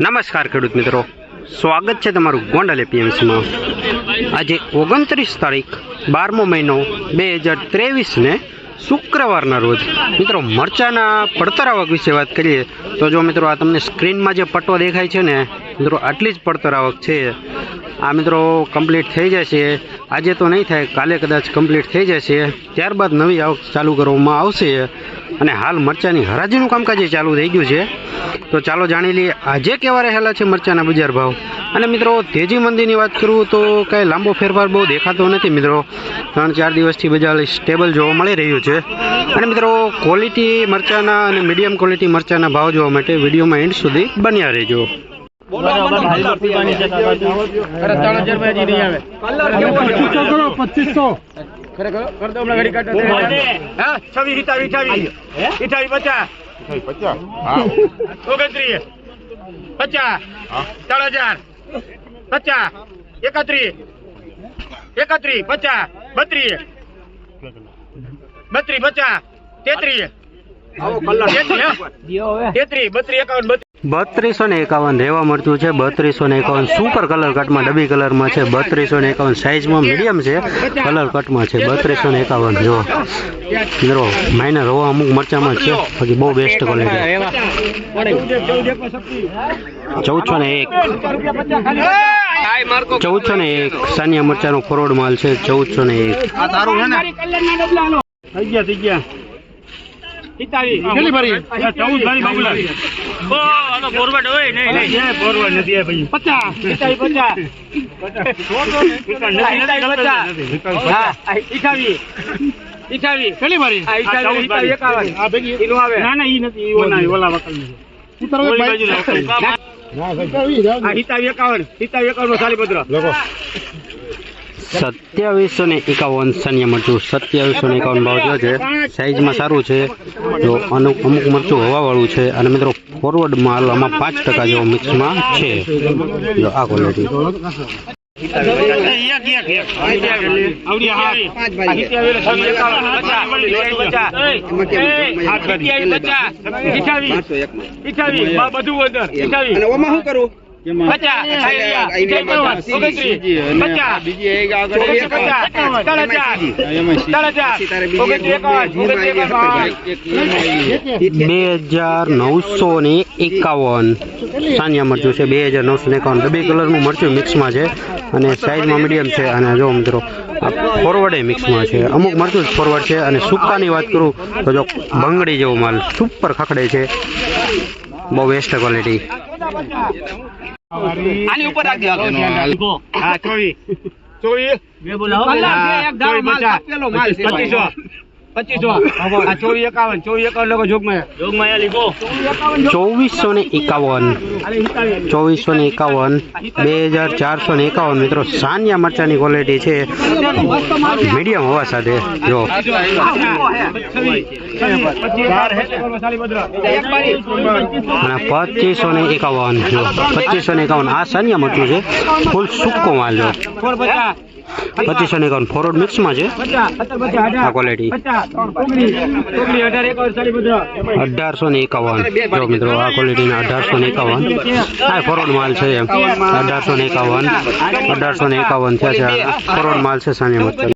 નમસ્કાર ખેડૂત મિત્રો. સ્વાગત છે તમારું ગોંડલ એપીએમસીમાં. આજે ઓગણત્રીસ તારીખ, બારમો મહિનો, બે હજાર ત્રેવીસને શુક્રવારના રોજ. મિત્રો, મરચાના પડતરાવક વિશે વાત કરીએ, તો જો મિત્રો આ તમને સ્ક્રીનમાં જે પટ્ટો દેખાય છે ને, મિત્રો, આટલી જ પડતર આવક છે. આ મિત્રો કમ્પ્લીટ થઈ જશે. આજે તો નહીં થાય, કાલે કદાચ કમ્પ્લીટ થઈ જશે. ત્યારબાદ નવી આવક ચાલુ કરવામાં આવશે. અને હાલ મરચાની હરાજીનું કામકાજ ચાલુ થઈ ગયું છે. તો ચાલો જાણી લઈએ આજે કેવા રહેલા છે મરચાના બજાર ભાવ? અને મિત્રો તેજી મંદીની વાત કરું તો કાંઈ લાંબો ફેરફાર બહુ દેખાતો નથી મિત્રો. ત્રણ ચાર દિવસથી બજાર સ્ટેબલ જોવા મળી રહ્યું છે. અને મિત્રો ક્વોલિટી મરચાના અને મીડિયમ ક્વોલિટી મરચાના ભાવ જોવા માટે વિડીયોમાં એન્ડ સુધી બન્યા રહેજો. છવ્વીસ ઇઠાવીસ ઇઠાવીસ ઇઠાવીસ પચાસ. પચાસ. હા. ઓગણત્રીસ. પચાસ. ત્રણ હજાર. પચાસ. એકત્રીસ. એકત્રીસ પચાસ. બત્રીસ. બત્રીસ પચાસ. તેત્રીસ. તેત્રીસ બત્રીસ એકાવન બત્રીસ ને એકાવન રહેવા મળતું છે. બત્રીસો ને એકાવન સુપર કલર કટમાં ડબી કલરમાં છે. બત્રીસો ને એકાવન સાઇઝમાં મીડિયમ છે. કલર કટમાં છે. બત્રીસો ને એકાવન જો. મિત્રો માઇનર હોવા અમુક મરચામાં છે. બાકી બહુ બેસ્ટ ક્વોલિટી ચૌદસો ને એક. ચૌદસો ને એક સાનિયા મરચાનો ફોરવર્ડ માલ છે. ચૌદસો ને એક. થઈ ગયા થઈ ગયા. ચૌદ ભરી ફોરવર્ડ હોય નહીં. નહીં ફોરવર્ડ નથી આ ભાઈ પચાસ. પચાસ પચાસ. ના ના ઈ નથી. ઈ ઓલા ઓલા વકલ હિતાવી એકાવન. હિતાવી એકાવન સાલી પત્ર સત્યાવીસો ને એકાવન સાનિયા મરચું સત્યાવીસો ને એકાવન ભાવ થયો છે સાઇઝમાં સારું છે જો અમુક અમુક મરચું હવાવાળું છે અને મિત્રો ફોરવર્ડ માલ આમાં પાંચ ટકા જેવો મિક્સમાં છે જો આ ક્વોલિટી બે હજાર નવસો ને એકાવન સાનિયા મરચું છે બે હજાર નવસો ને એકાવન બે કલરનું મરચું મિક્સમાં છે અને સાઈઝમાં મીડિયમ છે અને જો મિત્રો ફોરવર્ડ મિક્સમાં છે અમુક મરચું જ ફોરવર્ડ છે અને સુકાની વાત કરું તો જો બંગડી જેવો માલ સુપર ખખડે છે બહુ બેસ્ટ ક્વોલિટી આની ઉપર રાખી હા ચોવી ચોવી પચીસો બોલાવો. આ ચોવીસ એકાવન ચોવીસ એકાવન લોકો જોગમાં જોગમાં લીધો ચોવીસો ને એકાવન. ચોવીસો ને એકાવન. બે હજાર ચારસો ને એકાવન મિત્રો. સાનિયા મરચાની ક્વોલિટી છે. મીડિયમ હોવા સાથે. જો. પચીસો ને એકાવન જો. પચીસો ને એકાવન. આ સાનિયા મરચું છે. ફૂલ સૂકો માલ જો. પચીસો ને એકાવન. ફોરવર્ડ મિક્સમાં છે. આ ક્વોલિટી અઢારસો ને એકાવન. જો મિત્રો, આ ક્વોલિટીના અઢારસો ને એકાવન. આ ફોરવર્ડ માલ છે એમ. અઢારસો ને એકાવન. અઢારસો ને એકાવન થયા છે. ફોરવર્ડ માલ છે સાની મરચા